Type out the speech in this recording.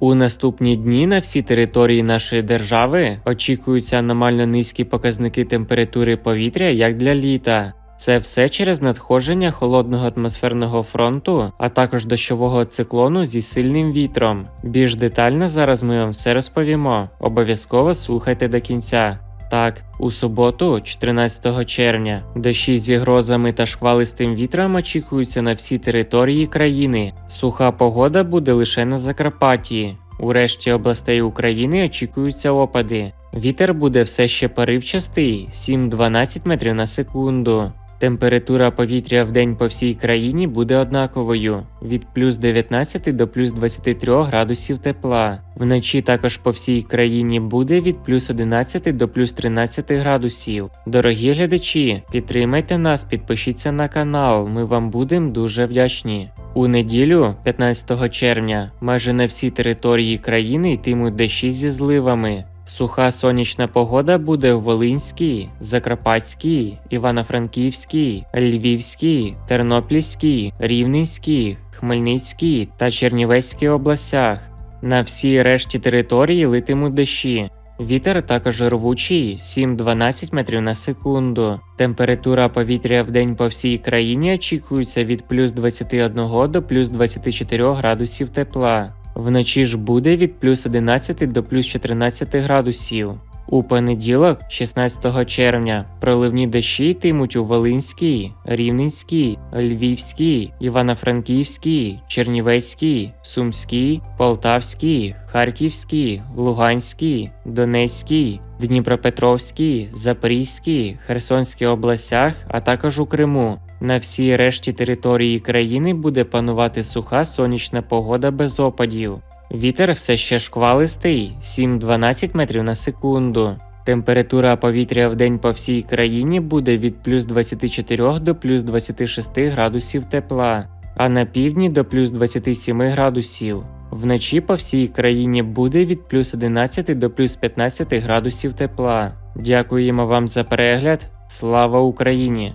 У наступні дні на всій території нашої держави очікуються аномально низькі показники температури повітря як для літа. Це все через надходження холодного атмосферного фронту, а також дощового циклону зі сильним вітром. Більш детально зараз ми вам все розповімо. Обов'язково слухайте до кінця. Так, у суботу, 14 червня, дощі зі грозами та шквалистим вітром очікуються на всі території країни. Суха погода буде лише на Закарпатті. У решті областей України очікуються опади. Вітер буде все ще поривчастий 7-12 метрів на секунду. Температура повітря в день по всій країні буде однаковою від плюс 19 до плюс 23 градусів тепла. Вночі також по всій країні буде від плюс 11 до плюс 13 градусів. Дорогі глядачі, підтримайте нас, підпишіться на канал, ми вам будемо дуже вдячні. У неділю, 15 червня, майже на всій території країни йтимуть дощі зі зливами. Суха сонячна погода буде в Волинській, Закарпатській, Івано-Франківській, Львівській, Тернопільській, Рівненській, Хмельницькій та Чернівецькій областях. На всій решті території литимуть дощі. Вітер також рвучий 7-12 метрів на секунду. Температура повітря в день по всій країні очікується від плюс 21 до плюс 24 градусів тепла. Вночі ж буде від плюс 11 до плюс 14 градусів. У понеділок, 16 червня, проливні дощі йтимуть у Волинській, Рівненській, Львівській, Івано-Франківській, Чернівецькій, Сумській, Полтавській, Харківській, Луганській, Донецькій, Дніпропетровській, Запорізькій, Херсонській областях, а також у Криму. На всій решті території країни буде панувати суха сонячна погода без опадів. Вітер все ще шквалистий 7-12 метрів на секунду. Температура повітря в день по всій країні буде від плюс 24 до плюс 26 градусів тепла, а на півдні до плюс 27 градусів. Вночі по всій країні буде від плюс 11 до плюс 15 градусів тепла. Дякуємо вам за перегляд. Слава Україні!